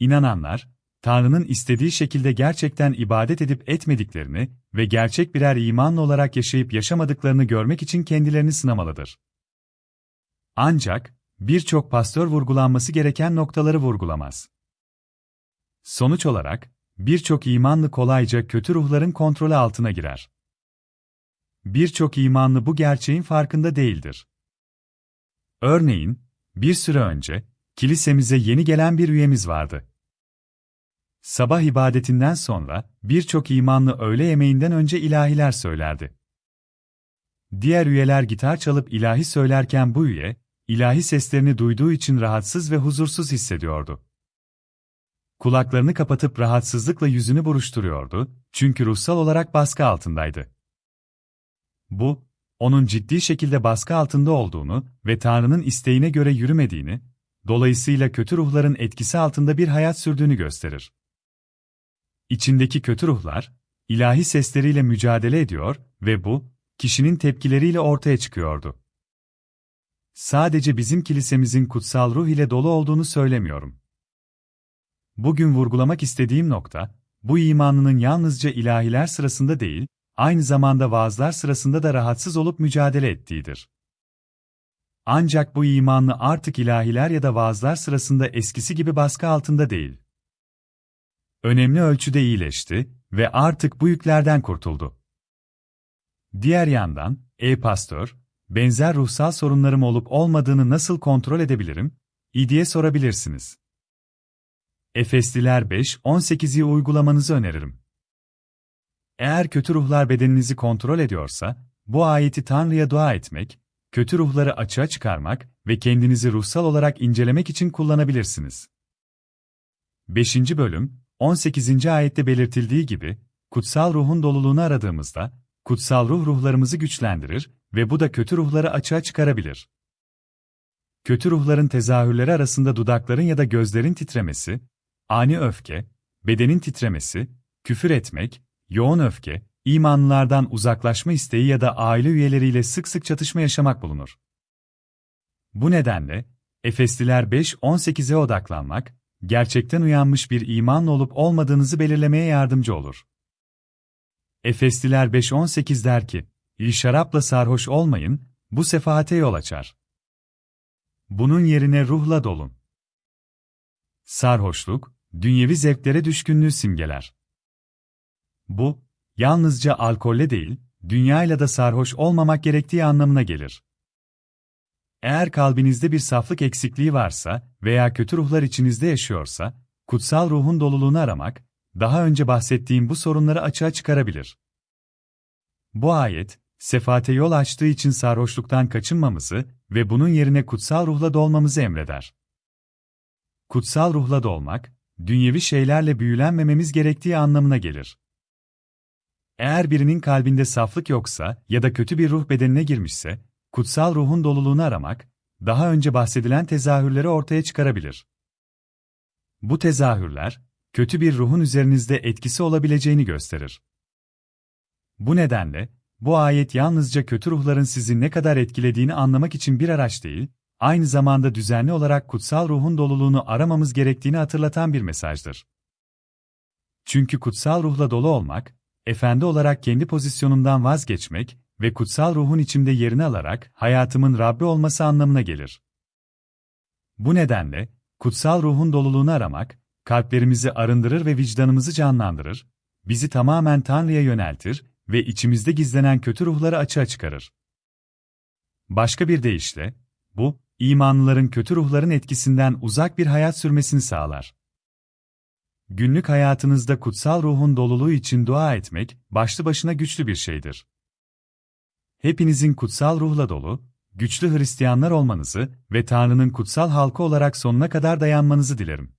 inananlar, Tanrı'nın istediği şekilde gerçekten ibadet edip etmediklerini ve gerçek birer imanlı olarak yaşayıp yaşamadıklarını görmek için kendilerini sınamalıdır. Ancak, birçok pastör vurgulanması gereken noktaları vurgulamaz. Sonuç olarak, birçok imanlı kolayca kötü ruhların kontrolü altına girer. Birçok imanlı bu gerçeğin farkında değildir. Örneğin, bir süre önce, kilisemize yeni gelen bir üyemiz vardı. Sabah ibadetinden sonra, birçok imanlı öğle yemeğinden önce ilahiler söylerdi. Diğer üyeler gitar çalıp ilahi söylerken bu üye, ilahi seslerini duyduğu için rahatsız ve huzursuz hissediyordu. Kulaklarını kapatıp rahatsızlıkla yüzünü buruşturuyordu, çünkü ruhsal olarak baskı altındaydı. Bu, onun ciddi şekilde baskı altında olduğunu ve Tanrı'nın isteğine göre yürümediğini, dolayısıyla kötü ruhların etkisi altında bir hayat sürdüğünü gösterir. İçindeki kötü ruhlar, ilahi sesleriyle mücadele ediyor ve bu, kişinin tepkileriyle ortaya çıkıyordu. Sadece bizim kilisemizin kutsal ruh ile dolu olduğunu söylemiyorum. Bugün vurgulamak istediğim nokta, bu imanının yalnızca ilahiler sırasında değil, aynı zamanda vaazlar sırasında da rahatsız olup mücadele ettiğidir. Ancak bu imanlı artık ilahiler ya da vaazlar sırasında eskisi gibi baskı altında değil. Önemli ölçüde iyileşti ve artık bu yüklerden kurtuldu. Diğer yandan, ey pastör, benzer ruhsal sorunlarım olup olmadığını nasıl kontrol edebilirim? İyi diye sorabilirsiniz. Efesliler 5-18'i uygulamanızı öneririm. Eğer kötü ruhlar bedeninizi kontrol ediyorsa, bu ayeti Tanrı'ya dua etmek, kötü ruhları açığa çıkarmak ve kendinizi ruhsal olarak incelemek için kullanabilirsiniz. 5. bölüm, 18. ayette belirtildiği gibi, kutsal ruhun doluluğunu aradığımızda, kutsal ruh ruhlarımızı güçlendirir ve bu da kötü ruhları açığa çıkarabilir. Kötü ruhların tezahürleri arasında dudakların ya da gözlerin titremesi, ani öfke, bedenin titremesi, küfür etmek, yoğun öfke, imanlılardan uzaklaşma isteği ya da aile üyeleriyle sık sık çatışma yaşamak bulunur. Bu nedenle, Efesliler 5.18'e odaklanmak, gerçekten uyanmış bir imanlı olup olmadığınızı belirlemeye yardımcı olur. Efesliler 5.18 der ki, İyi şarapla sarhoş olmayın, bu sefahate yol açar. Bunun yerine ruhla dolun. Sarhoşluk, dünyevi zevklere düşkünlüğü simgeler. Bu, yalnızca alkolle değil, dünyayla da sarhoş olmamak gerektiği anlamına gelir. Eğer kalbinizde bir saflık eksikliği varsa veya kötü ruhlar içinizde yaşıyorsa, kutsal ruhun doluluğunu aramak, daha önce bahsettiğim bu sorunları açığa çıkarabilir. Bu ayet, sefate yol açtığı için sarhoşluktan kaçınmamızı ve bunun yerine kutsal ruhla dolmamızı emreder. Kutsal ruhla dolmak, dünyevi şeylerle büyülenmememiz gerektiği anlamına gelir. Eğer birinin kalbinde saflık yoksa ya da kötü bir ruh bedenine girmişse, kutsal ruhun doluluğunu aramak, daha önce bahsedilen tezahürleri ortaya çıkarabilir. Bu tezahürler, kötü bir ruhun üzerinizde etkisi olabileceğini gösterir. Bu nedenle, bu ayet yalnızca kötü ruhların sizi ne kadar etkilediğini anlamak için bir araç değil, aynı zamanda düzenli olarak kutsal ruhun doluluğunu aramamız gerektiğini hatırlatan bir mesajdır. Çünkü kutsal ruhla dolu olmak, efendi olarak kendi pozisyonumdan vazgeçmek ve kutsal ruhun içimde yerini alarak hayatımın Rabbi olması anlamına gelir. Bu nedenle, kutsal ruhun doluluğunu aramak, kalplerimizi arındırır ve vicdanımızı canlandırır, bizi tamamen Tanrı'ya yöneltir ve içimizde gizlenen kötü ruhları açığa çıkarır. Başka bir deyişle, bu, imanlıların kötü ruhların etkisinden uzak bir hayat sürmesini sağlar. Günlük hayatınızda kutsal ruhun doluluğu için dua etmek, başlı başına güçlü bir şeydir. Hepinizin kutsal ruhla dolu, güçlü Hristiyanlar olmanızı ve Tanrı'nın kutsal halkı olarak sonuna kadar dayanmanızı dilerim.